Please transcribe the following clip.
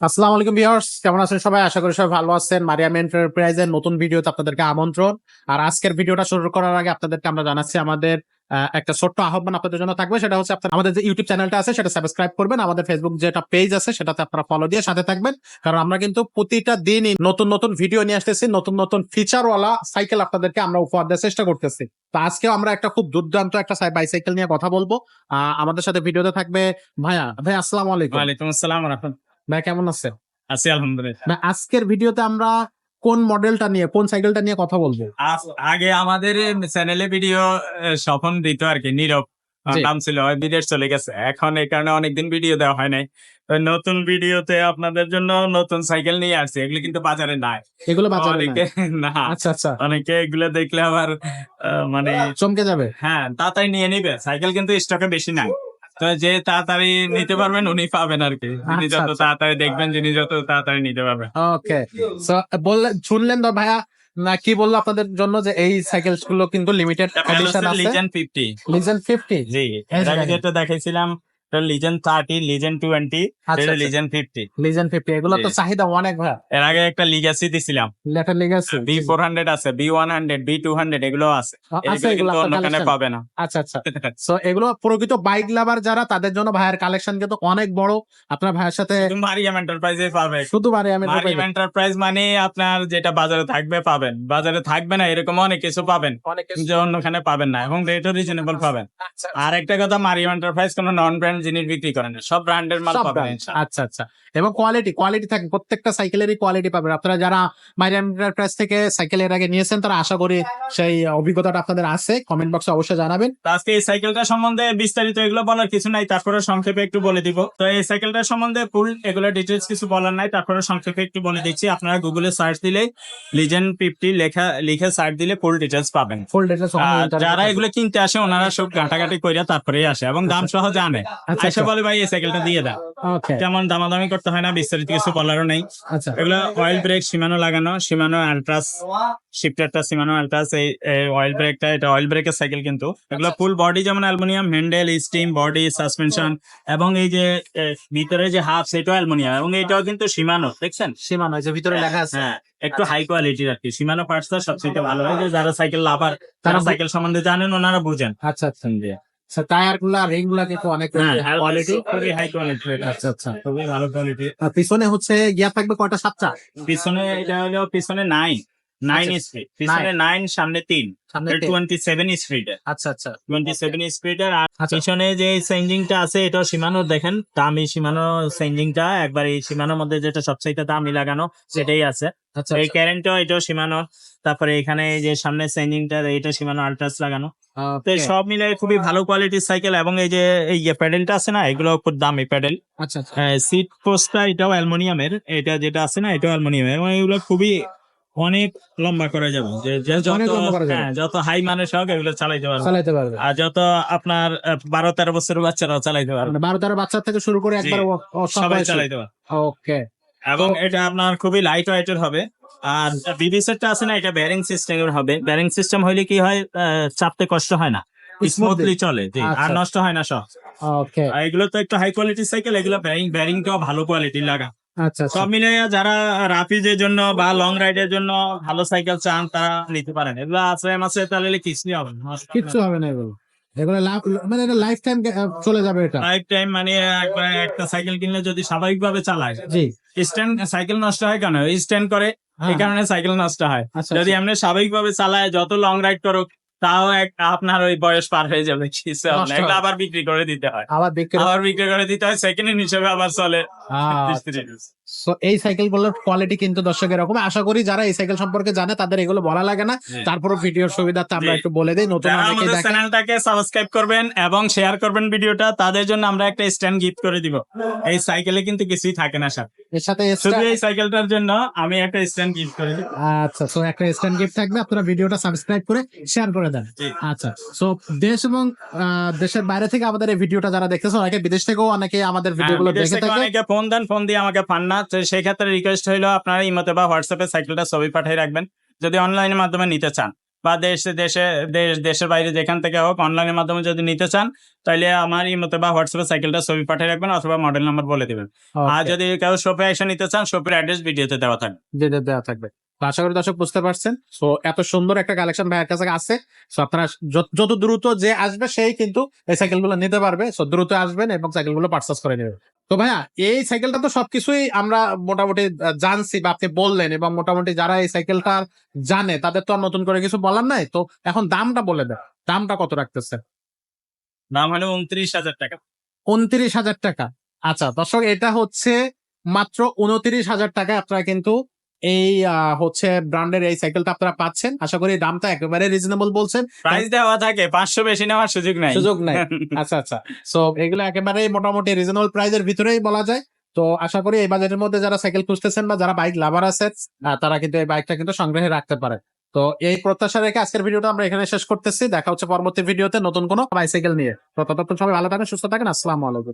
আসসালামু আলাইকুম ভিউয়ার্স, কেমন আছেন সবাই? আশা করি সবাই ভালো আছেন। মারিয়াম এন্টারপ্রাইজের নতুন ভিডিওতে আপনাদেরকে আমন্ত্রণ। আর আজকের ভিডিওটা শুরু করার আগে আপনাদেরকে আমরা জানাচ্ছি আমাদের একটা ছোট্ট আহ্বান আপনাদের জন্য থাকবে। সেটা হচ্ছে আমাদের যে ইউটিউব চ্যানেলটা আছে, সেটা সাবস্ক্রাইব করবেন। আমাদের ফেসবুক যেটা পেজ আছে, সেটাতে আপনারা ফলো দিয়ে সাথে থাকবেন। কারণ আমরা কিন্তু প্রতিটা দিনই নতুন নতুন ভিডিও নিয়ে আসতেছি, নতুন নতুন ফিচারওয়ালা সাইকেল আপনাদেরকে আমরা উপহার দেওয়ার চেষ্টা করতেছি। তো আজকেও আমরা একটা খুব দুর্দান্ত একটা বাইসাইকেল নিয়ে কথা বলব। আমাদের সাথে ভিডিওতে থাকবে ভাইয়া। ভাই আসসালামু আলাইকুম। ওয়ালাইকুম আসসালাম ভাই কেমন আছেন আছি আলহামদুলিল্লাহ। না আজকের ভিডিওতে আমরা কোন মডেলটা নিয়ে কোন সাইকেলটা নিয়ে কথা বলব? আগে আমাদের চ্যানেলে ভিডিও স্বপন দিত আর কি নীরব নাম ছিল বিদেশ চলে গেছে। এখন এই কারণে অনেকদিন ভিডিও দেওয়া হয় নাই। নতুন ভিডিওতে আপনাদের জন্য নতুন সাইকেল নিয়ে আসছে এগুলো কিন্তু বাজারে নাই। এগুলো বাজারে অনেকে না আচ্ছা আচ্ছা। অনেকে এগুলো দেখলে আবার মানে চমকে যাবে? হ্যাঁ তাড়াতাড়ি নিয়ে নিবে। সাইকেল কিন্তু স্টকে বেশি নাই। তো যে তাড়াতাড়ি নিতে পারবেন উনি পাবেন আর কি যিনি আচ্ছা, যত আচ্ছা। তাড়াতাড়ি দেখবেন যিনি যত তাড়াতাড়ি নিতে পারবেন। ওকে বললেন শুনলেন তো ভাইয়া না কি বলল আপনাদের জন্য যে এই সাইকেলগুলো কিন্তু লিমিটেড এডিশন আছে? লিজেন্ড ফিফটি লিজেন্ড ফিফটি জি জায়গায়। যেটা দেখাইছিলাম লিজেন্ড থার্টি লিজেন্ড টোয়েন্টি আচ্ছা লিজেন্ড ফিফটি লিজেন ফিফটি এগুলো তো চাহিদা অনেক ভাইয়া এর আগে একটা লিগাসি দিছিলাম। লেটার লেগে আছে বি ফোর হান্ড্রেড আছে B one hundred B two hundred এগুলো আছে। কিন্তু অন্যখানে পাবে না। আচ্ছা আচ্ছা। সো এগুলো প্রকৃত বাইক লাভার যারা তাদের জন্য ভাইয়ের কালেকশন কিন্তু অনেক বড়। আপনার ভাইয়ের সাথে মারিয়াম এন্টারপ্রাইজে পাবে। শুধু মারিয়াম এন্টারপ্রাইজ মানে আপনার যেটা বাজারে থাকবে পাবেন। বাজারে থাকবে না এরকম অনেক কিছু পাবেন। অনেক কিছু- যে অন্যখানে পাবেন না এবং রেটও রিজনেবল পাবেন। আচ্ছা। আর একটা কথা মারিয়াম এন্টারপ্রাইজ কোনো নন ব্র্যান্ড জিনিস বিক্রি করে না সব ব্র্যান্ডের মাল পাবেন আচ্ছা আচ্ছা। এবং কোয়ালিটি কোয়ালিটি থাকে প্রত্যেকটা সাইকেলেরই কোয়ালিটি পাবেন। আপনারা যারা মাইরাম এন্টারপ্রাইজ থেকে সাইকেল এর আগে নিয়েছেন তারা আশা করি সেই অভিজ্ঞতাটা আপনাদের আছে। কমেন্ট বক্সে অবশ্যই জানাবেন। আজকে এই সাইকেলটা সম্বন্ধে বিস্তারিত এগুলো বলার কিছু নাই তারপরে সংক্ষেপে একটু বলে দিব। তো এই সাইকেলটা সম্বন্ধে ফুল এগুলো ডিটেলস কিছু বলার নাই তারপরে সংক্ষেপে একটু বলে দিচ্ছি। আপনারা গুগলে সার্চ দিলে লিজেন্ড ফিফটি লেখা লিখে সার্চ দিলে ফুল ডিটেলস পাবেন। ফুল ডিটেলস যারা এগুলো কিনতে আসে ওনারা সব ঘাটাঘাটি কইরা তারপরেই আসে এবং দাম সহ জানে। আচ্ছা এসে বলে ভাই এই সাইকেলটা দিয়ে দাও। তেমন দামাদামি করতে হয় না বিস্তারিত কিছু বলারও নেই। আচ্ছা। এগুলো অয়েল ব্রেক সীমানো লাগানো সীমানো আলট্রাস শিফটারটা সীমানো আলট্রাস এই অয়েল ব্রেকটা এটা অয়েল ব্রেকের সাইকেল কিন্তু। এগুলো ফুল বডি যেমন aluminium handle stem body suspension এবং এই যে ভিতরে যে হাফ সেটাও অ্যালুমিনিয়াম এবং এটাও কিন্তু সীমানো দেখছেন? সীমা নয় যে ভিতরে লেখা আছে। হ্যাঁ একটু হাই কোয়ালিটির আর কি। সীমানো পার্টসটা সবচেয়ে ভালো। হয় যে যারা সাইকেল লাভার তারা সাইকেল সম্বন্ধে জানেন ওনারা বুঝেন। আচ্ছা আচ্ছা। টায়ারগুলা রিংগুলা কিন্তু অনেক হ্যাঁ কোয়ালিটি খুবই হাই কোয়ালিটির আচ্ছা আচ্ছা। খুবই ভালো কোয়ালিটি পিছনে হচ্ছে গিয়া থাকবে কয়টা সাতটা? পিছনে এটা হলো পিছনে নাইন নাইন স্পিড পিছনে নাইন সামনে তিন। টোয়েন্টি সেভেন স্পিড আচ্ছা আচ্ছা। টোয়েন্টি সেভেন স্পিডের আর আচ্ছা। পিছনে যে চেঞ্জিংটা আছে এটা সীমানো দেখেন। দামি সীমানো চেঞ্জিংটা একবার এই সীমানোর মধ্যে যেটা সবচাইতে দামি লাগানো সেটাই আছে। আচ্ছা এই কারেন্টও এটাও সীমানো। তারপরে এখানে যে সামনে চেঞ্জিংটা এটা সীমানো আল্ট্রাস লাগানো। তো সব মিলে খুবই ভালো কোয়ালিটির সাইকেল এবং এই যে এই যে প্যাডেলটা আছে না এগুলো খুব দামি প্যাডেল আচ্ছা আচ্ছা। সিট পোস্টটা এটাও অ্যালুমিনিয়ামের। এটা যেটা আছে না এটাও অ্যালুমিনিয়ামের। এবং এগুলো খুবই অনেক লম্বা করা যাবে। যে যে যত। হ্যাঁ হাই মানের হোক এগুলো চালাইতে পারবে। চালাইতে পারবে। আর যত আপনার বারো তেরো বছরের বাচ্চারাও চালাইতে পারবে। মানে বারো তেরো বাচ্চা থেকে শুরু করে একবার সবাই চালাইতে পারবে। ওকে এবং এটা আপনার খুবই লাইট ওয়েটের হবে। আর বিবি সেটটা আছে না এটা ব্যারিং সিস্টেমের হবে। ব্যারিং সিস্টেম হইলে কি হয় চাপতে কষ্ট হয় না। স্মুথলি চলে জি, আর আচ্ছা। নষ্ট হয় না সব। এগুলো তো একটু হাই কোয়ালিটির সাইকেল এগুলো ব্যারিং ব্যারিংটাও ভালো কোয়ালিটির লাগা। আচ্ছা আচ্ছা। সব মিলে যারা রাফিজের জন্য বা লং রাইডের জন্য ভালো সাইকেল চান তারা নিতে পারেন। এগুলো আছে মাসে তাহলে কিছুই হবে না। কিচ্ছু হবে না এগুলো। এগুলো মানে এটা লাইফ টাইম চলে যাবে এটা। লাইফ টাইম মানে একবার একটা সাইকেল কিনলে যদি স্বাভাবিকভাবে চালায় জি। স্ট্যান্ড সাইকেল নষ্ট হয় কেন? স্ট্যান্ড করে এই হ্যাঁ। কারণে সাইকেল নষ্ট হয়। আচ্ছা যদি এমনি স্বাভাবিকভাবে চালায় যত লং রাইড করুক তাও এক আপনার ওই বয়স পার হয়ে যাবে কিছু। আবার বিক্রি করে দিতে হয়। আবার বিক্রি আবার বিক্রি করে দিতে হয় সেকেন্ড হিসেবে আবার চলে। সো এই সাইকেলগুলোর কোয়ালিটি কিন্তু দর্শক এরকম। আশা করি যারা এই সাইকেল সম্পর্কে জানে তাদের এগুলো বলা লাগে না। তারপরে ভিডিওর আমরা একটু বলে দিই নতুন অনেকে দেখেন। চ্যানেলটাকে সাবস্ক্রাইব করবেন এবং শেয়ার করবেন ভিডিওটা তাদের জন্য আমরা একটা স্ট্যান্ড গিফট করে দিব। এই সাইকেলে কিন্তু কিছুই থাকে না স্যার। এর সাথে শুধু এই সাইকেলটার জন্য আমি একটা স্ট্যান্ড গিফট করে দিব আচ্ছা সো একটা স্ট্যান্ড গিফট থাকবে আপনারা ভিডিওটা সাবস্ক্রাইব করে শেয়ার করে দেন। আচ্ছা সো দেশ এবং দেশের বাইরে থেকে আমাদের এই ভিডিওটা যারা দেখতেছে অনেকে বিদেশ থেকেও অনেকে আমাদের ভিডিওগুলো হ্যাঁ, দেখে থেকে ফোন দেন ফোন দিয়ে আমাকে পান না। তো সেই ক্ষেত্রে রিকোয়েস্ট হইল আপনারা ইমোতে বা হোয়াটসঅ্যাপে সাইকেলটা ছবি পাঠিয়ে রাখবেন। যদি অনলাইনের মাধ্যমে নিতে চান বা দেশে দেশে দেশ দেশের বাইরে যেখান থেকে হোক অনলাইনের মাধ্যমে যদি নিতে চান তাহলে আমার ইমোতে বা হোয়াটসঅ্যাপে সাইকেলটা ছবি পাঠিয়ে রাখবেন অথবা মডেল নাম্বার বলে দেবেন। আর যদি কেউ শপে এসে নিতে চান শপের অ্যাড্রেস ভিডিওতে দেওয়া থাকবে। দেওয়া থাকবে। আশা করি দর্শক বুঝতে পারছেন। সো এত সুন্দর একটা কালেকশন ভাইয়ের কাছে আছে। সো আপনারা যত- দ্রুত যে আসবে সেই কিন্তু এই সাইকেলগুলো নিতে পারবে। সো দ্রুত আসবেন এবং সাইকেলগুলো পার্চেস করে নেবেন। তো ভাইয়া এই সাইকেলটা তো সবকিছুই আমরা মোটামুটি জানছি বা আপনি বললেন এবং মোটামুটি যারা এই সাইকেলটা জানে তাদের তো আর নতুন করে কিছু বলার নাই। তো এখন দামটা বলে দেন। দামটা কত রাখতেছে দাম হলো উনত্রিশ হাজার টাকা। উনত্রিশ হাজার টাকা। আচ্ছা দর্শক এটা হচ্ছে মাত্র উনত্রিশ হাজার টাকায় আপনারা কিন্তু এই হচ্ছে ব্র্যান্ডের এই সাইকেলটা আপনারা পাচ্ছেন। আশা করি দামটা একেবারে রিজনেবল বলছেন। প্রাইস দেওয়া থাকে পাঁচশো বেশি নেওয়ার সুযোগ নাই। সুযোগ নাই। আচ্ছা আচ্ছা। সো এগুলো একেবারে মোটামুটি রিজনেবল প্রাইসের ভিতরেই বলা যায়। তো আশা করি এই বাজেটের মধ্যে যারা সাইকেল খুঁজতেছেন বা যারা বাইক লাভার আহ, তারা কিন্তু এই বাইকটা কিন্তু সংগ্রহে রাখতে পারে। তো এই প্রত্যাশা রেখে আজকের ভিডিওটা আমরা এখানে শেষ করতেছি। দেখা হচ্ছে পরবর্তী ভিডিওতে নতুন কোনো বাইসাইকেল নিয়ে। তো ততক্ষণ সবাই ভালো থাকেন সুস্থ থাকেন। আসসালামু আলাইকুম।